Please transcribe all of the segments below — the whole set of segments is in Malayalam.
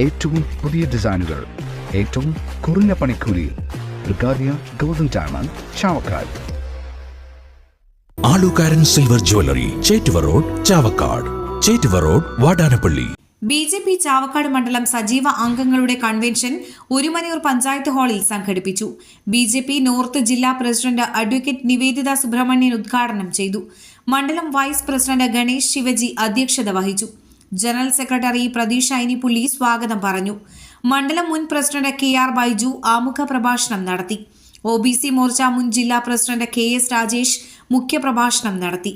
ഏറ്റവും പുതിയ ഡിസൈനുകൾ ഏറ്റവും കുറഞ്ഞ പണിക്കൂലി. ബ്രിഗാദിയ golden diamond Chavakkad. Alukkaran silver jewellery Chettuva road Chavakkad. Chettuva road Vadanappally. B J P Chavakkad മണ്ഡലം സജീവ അംഗങ്ങളുടെ കൺവെൻഷൻ ഒരുമനയൂർ പഞ്ചായത്ത് ഹാളിൽ സംഘടിപ്പിച്ചു. ബി ജെ പി നോർത്ത് ജില്ലാ പ്രസിഡന്റ് അഡ്വക്കേറ്റ് നിവേദിത സുബ്രഹ്മണ്യൻ ഉദ്ഘാടനം ചെയ്തു. മണ്ഡലം വൈസ് പ്രസിഡന്റ് ഗണേഷ് ശിവജി അധ്യക്ഷത വഹിച്ചു. ജനറൽ സെക്രട്ടറി പ്രതീഷ് ഐനിപ്പുള്ളി സ്വാഗതം പറഞ്ഞു. മണ്ഡലം മുൻ പ്രസിഡന്റ് കെ ആർ ബൈജു ആമുഖ പ്രഭാഷണം നടത്തി. ഒ ബി സി മോർച്ച മുൻ ജില്ലാ പ്രസിഡന്റ് കെ എസ് രാജേഷ് മുഖ്യപ്രഭാഷണം നടത്തി.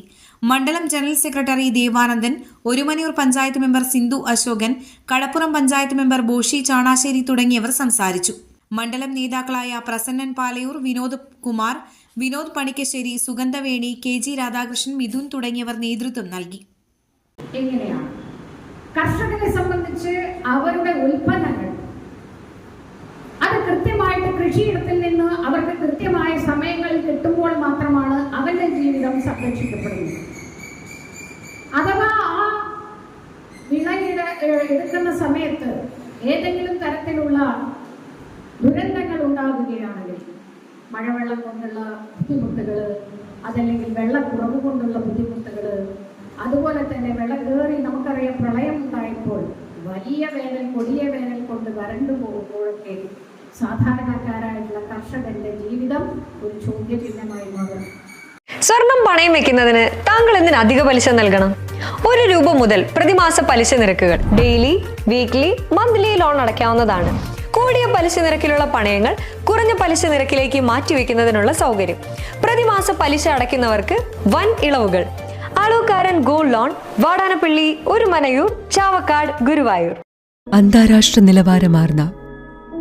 മണ്ഡലം general secretary Devanandan Orumanayur panchayat member Sindhu Ashokan Kadappuram panchayat member Boshi Chanassery തുടങ്ങിയവർ സംസാരിച്ചു. മണ്ഡലം നേതാക്കളായ പ്രസന്നൻ പാലയൂർ വിനോദ് കുമാർ വിനോദ് പണിക്കശ്ശേരി സുഗന്ധവേണി കെ ജി രാധാകൃഷ്ണൻ മിഥുൻ തുടങ്ങിയവർ നേതൃത്വം നൽകി. എങ്ങനെയാണ്? കർഷകരെ സംബന്ധിച്ച് അവരുടെ ഉൽപ്പന്നങ്ങൾ. അത് കൃത്യമായിട്ട് കൃഷിയിടത്തിൽ നിന്ന് അവർക്ക് കൃത്യമായ സമയങ്ങളിൽ കിട്ടുമ്പോൾ മാത്രമാണ് അവന്റെ ജീവിതം സംരക്ഷിക്കപ്പെടുന്നത്. അഥവാ ആ വിളയിട എടുക്കുന്ന സമയത്ത് ഏതെങ്കിലും തരത്തിലുള്ള ദുരന്തങ്ങൾ ഉണ്ടാകുകയാണെങ്കിൽ മഴവെള്ളം കൊണ്ടുള്ള ബുദ്ധിമുട്ടുകൾ അതല്ലെങ്കിൽ വെള്ളക്കുറവ് കൊണ്ടുള്ള ബുദ്ധിമുട്ടുകൾ അതുപോലെ തന്നെ വെള്ളം പോകുമ്പോഴൊക്കെ സാധാരണക്കാരായിട്ടുള്ള കർഷകന്റെ ജീവിതം ഒരു ചോദ്യചിഹ്നമായി മാറും സ്വർണം പണയം വെക്കുന്നതിന് താങ്കൾ എന്തിന് അധിക പലിശ നൽകണം? ഒരു രൂപ മുതൽ പ്രതിമാസ പലിശ നിരക്കുകൾ ഡെയിലി വീക്ക്ലി മന്ത്ലി ലോൺ അടയ്ക്കാവുന്നതാണ്. കൂടിയ പലിശ നിരക്കിലുള്ള പണയങ്ങൾ കുറഞ്ഞ പലിശ നിരക്കിലേക്ക് മാറ്റിവെക്കുന്നതിനുള്ള സൗകര്യം. പ്രതിമാസ പലിശ അടയ്ക്കുന്നവർക്ക് വൻ ഇളവുകൾ. Alukkaran gold loan Vadanappally Orumanayur Chavakkad Guruvayur. അന്താരാഷ്ട്ര നിലവാരമാർന്ന